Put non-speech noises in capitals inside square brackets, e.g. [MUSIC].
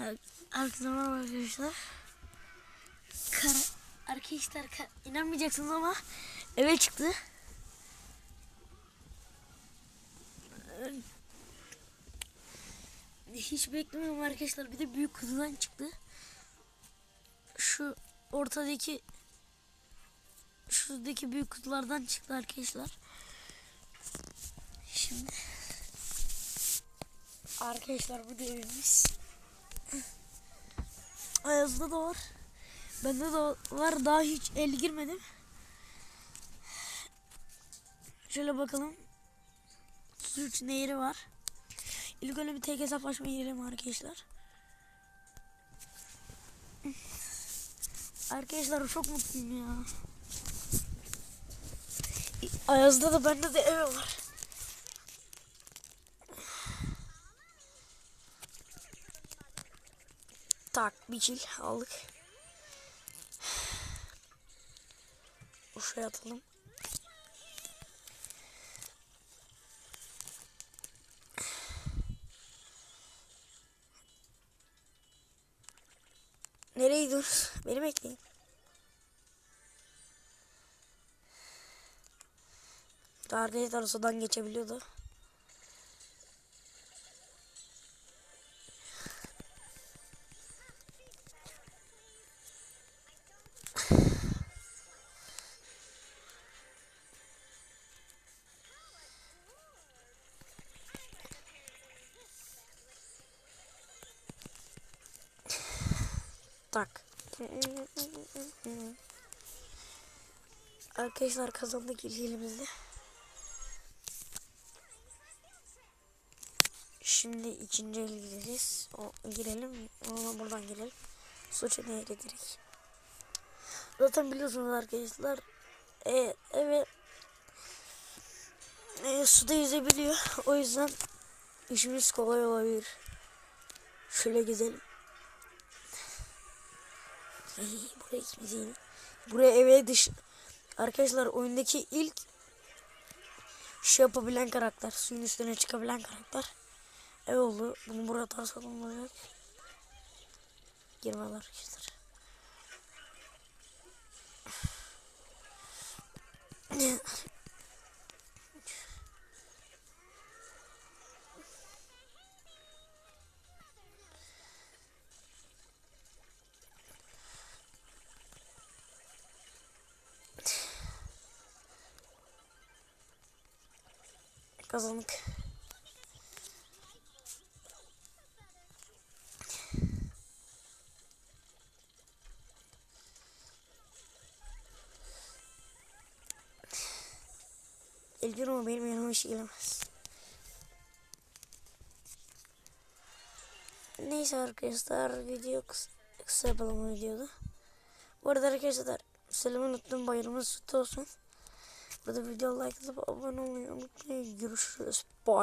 Evet, Herkese merhaba arkadaşlar. Kara, arkadaşlar ka- inanmayacaksınız ama eve çıktı. Hiç beklemiyorum arkadaşlar. Bir de büyük kutudan çıktı. Şu ortadaki şuradaki büyük kutulardan çıktı arkadaşlar. Şimdi arkadaşlar bu da evimiz. Ayaz'da da var. Bende de var. Daha hiç el girmedim. Şöyle bakalım. Suç nehri var. İlk öyle bir tek hesaplaşma girelim arkadaşlar. Arkadaşlar çok mutluyum ya. Ayaz'da da bende de ev var. Tak bir çil aldık. [SIGHS] Uşaya atalım. Nereye gidiyoruz? Beni bekleyin. Arkadaşlar o sudan geçebiliyordu. Tak. Arkadaşlar kazandık elimizde. Şimdi ikinci el gireceğiz. O, girelim. Ona buradan girelim. Suça nehri direkt. Zaten biliyorsunuz arkadaşlar. E, evet. E, suda yüzebiliyor. O yüzden işimiz kolay olabilir. Şöyle gezelim. Ay, [LAUGHS] buraya gitmeyin. Buraya eve dış... Arkadaşlar oyundaki ilk şey yapabilen karakter. Suyun üstüne çıkabilen karakter. Ev oldu. Bunu burada tarsalım olacak. Girmez arkadaşlar. [LAUGHS] Kazandık. Elgin ama benim yanıma hiç gelemez. Neyse arkadaşlar video kısa, kısa yapalım videoda. Bu arada arkadaşlar selamı unuttum bayramınız kutlu olsun. Burada video like atıp abone olmayı unutmayın. Görüşürüz. Bye.